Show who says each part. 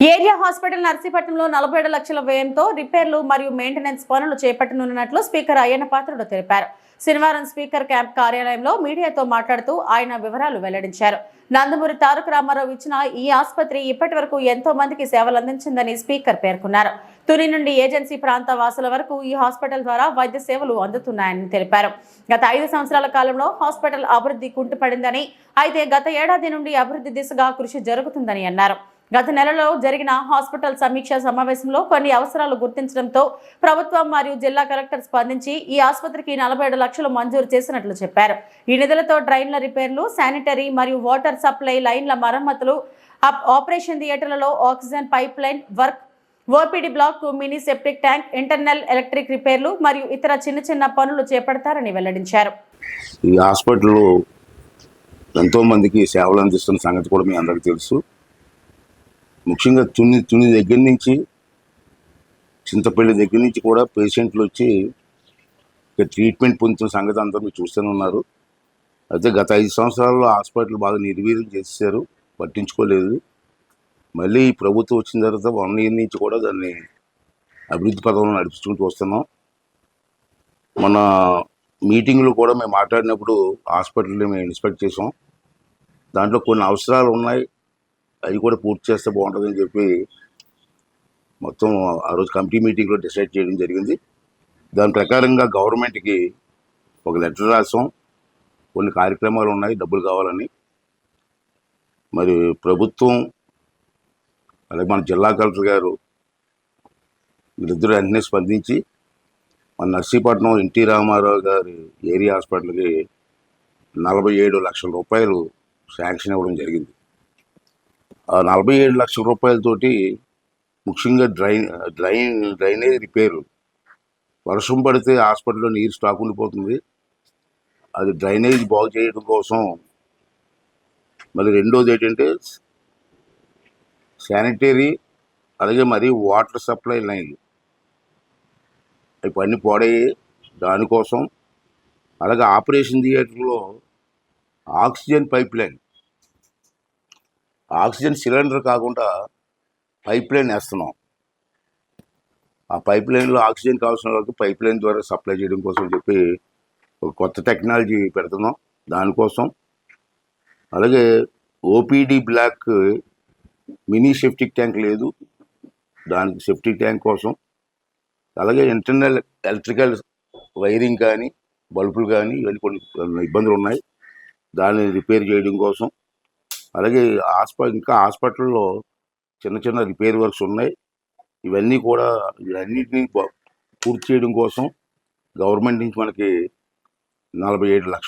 Speaker 1: Area hospital నర్సీపట్నంలో నలభై ఏడు లక్షల వ్యయంతో రిపేర్లు మరియు మెయింటెనెన్స్ పనులు చేపట్టనున్నట్లు స్పీకర్ అయ్యన్న పాత్రుడు తెలిపారు. శనివారం స్పీకర్ క్యాంప్ కార్యాలయంలో మీడియాతో మాట్లాడుతూ ఆయన వివరాలు వెల్లడించారు. నందమూరి తారక రామారావు ఇచ్చిన ఈ ఆసుపత్రి ఇప్పటి వరకు ఎంతో మందికి సేవలు అందించిందని స్పీకర్ పేర్కొన్నారు. తుని నుండి ఏజెన్సీ ప్రాంత వాసుల వరకు ఈ హాస్పిటల్ ద్వారా వైద్య సేవలు అందుతున్నాయని తెలిపారు. గత ఐదు సంవత్సరాల కాలంలో హాస్పిటల్ అభివృద్ధి కుంటుపడిందని అయితే గత ఏడాది నుండి అభివృద్ధి దిశగా కృషి జరుగుతుందని అన్నారు. గత నెలలో జరిగిన హాస్పిటల్ సమీక్ష సమావేశంలో కొన్ని అవసరాలు గుర్తించడంతో ప్రభుత్వం మరియు జిల్లా కలెక్టర్ స్పందించి ఈ ఆసుపత్రికి నలభై ఏడు లక్షలు మంజూరు చేసినట్లు చెప్పారు. ఈ నిధులతో డ్రైన్ల రిపేర్లు శానిటరీ మరియు వాటర్ సప్లై లైన్ల మరమ్మతులు అప్- ఆపరేషన్ థియేటర్లలో oxygen pipe line work OPD block mini septic tank internal electric రిపేర్లు మరియు ఇతర చిన్న చిన్న పనులు చేపడతారని వెల్లడించారు.
Speaker 2: ఈ ఎంతో మందికి సేవలు అందిస్తున్న సంగతి కూడా మీ అందరికీ తెలుసు. ముఖ్యంగా తుని తుని దగ్గర నుంచి చింతపల్లి దగ్గర నుంచి కూడా పేషెంట్లు వచ్చి ట్రీట్మెంట్ పొందుతున్న సంగతి అందరూ మీరు చూస్తూనే ఉన్నారు. అయితే గత ఐదు సంవత్సరాల్లో హాస్పిటల్ బాగా నిర్వీర్యం చేశారు పట్టించుకోలేదు. మళ్ళీ ఈ ప్రభుత్వం వచ్చిన తర్వాత వన్ ఇయర్ నుంచి కూడా దాన్ని అభివృద్ధి పథంలో నడిపించుకుంటూ వస్తున్నాం. మన మీటింగ్లో కూడా మేము మాట్లాడినప్పుడు హాస్పిటల్ని మేము ఇన్స్పెక్ట్ చేసాం దాంట్లో కొన్ని అవసరాలు ఉన్నాయి. అది కూడా పూర్తి చేస్తే బాగుంటుందని చెప్పి మొత్తం ఆ రోజు కమిటీ మీటింగ్లో డిసైడ్ చేయడం జరిగింది. దాని ప్రకారంగా గవర్నమెంట్కి ఒక లెటర్ రాసాం. కొన్ని కార్యక్రమాలు ఉన్నాయి డబ్బులు కావాలని. మరి ప్రభుత్వం అలాగే మన జిల్లా కలెక్టర్ గారు వీళ్ళిద్దరు వెంటనే స్పందించి మన నర్సీపట్నం ఎన్టీ రామారావు గారి ఏరియా హాస్పిటల్కి నలభై ఏడు లక్షల రూపాయలు శాంక్షన్ ఇవ్వడం జరిగింది. నలభై ఏడు లక్షల రూపాయలతోటి ముఖ్యంగా డ్రైన్ డ్రైన్ డ్రైనేజ్ రిపేరు. వర్షం పడితే హాస్పిటల్లో నీరు స్టాక్ ఉండిపోతుంది. అది డ్రైనేజ్ బాగు చేయడం కోసం మళ్ళీ రెండోది ఏంటంటే శానిటరీ అలాగే మరి వాటర్ సప్లై లైన్లు. అవి అన్నీ పాడయ్యాయి దానికోసం అలాగే ఆపరేషన్ థియేటర్లో oxygen pipe line. Oxygen cylinder కాకుండా పైప్ లైన్ వేస్తున్నాం. ఆ పైప్ లైన్లో ఆక్సిజన్ కావాల్సిన వాళ్ళకి పైప్ లైన్ ద్వారా సప్లై చేయడం కోసం చెప్పి ఒక కొత్త టెక్నాలజీ పెడుతున్నాం. దానికోసం. అలాగే OPD block mini septic tank లేదు. దానికి సెప్టిక్ ట్యాంక్ కోసం. అలాగే ఇంటర్నల్ ఎలక్ట్రికల్ వైరింగ్ కానీ బల్బులు కానీ ఇవన్నీ కొన్ని కొన్ని ఇబ్బందులు ఉన్నాయి. దాన్ని రిపేర్ చేయడం కోసం. అలాగే హాస్ప ఇంకా హాస్పిటల్లో చిన్న చిన్న రిపేర్ వర్క్స్ ఉన్నాయి. ఇవన్నీ కూడా ఇవన్నిటినీ పూర్తి చేయడం కోసం గవర్నమెంట్ నుంచి మనకి నలభై ఏడు లక్షలు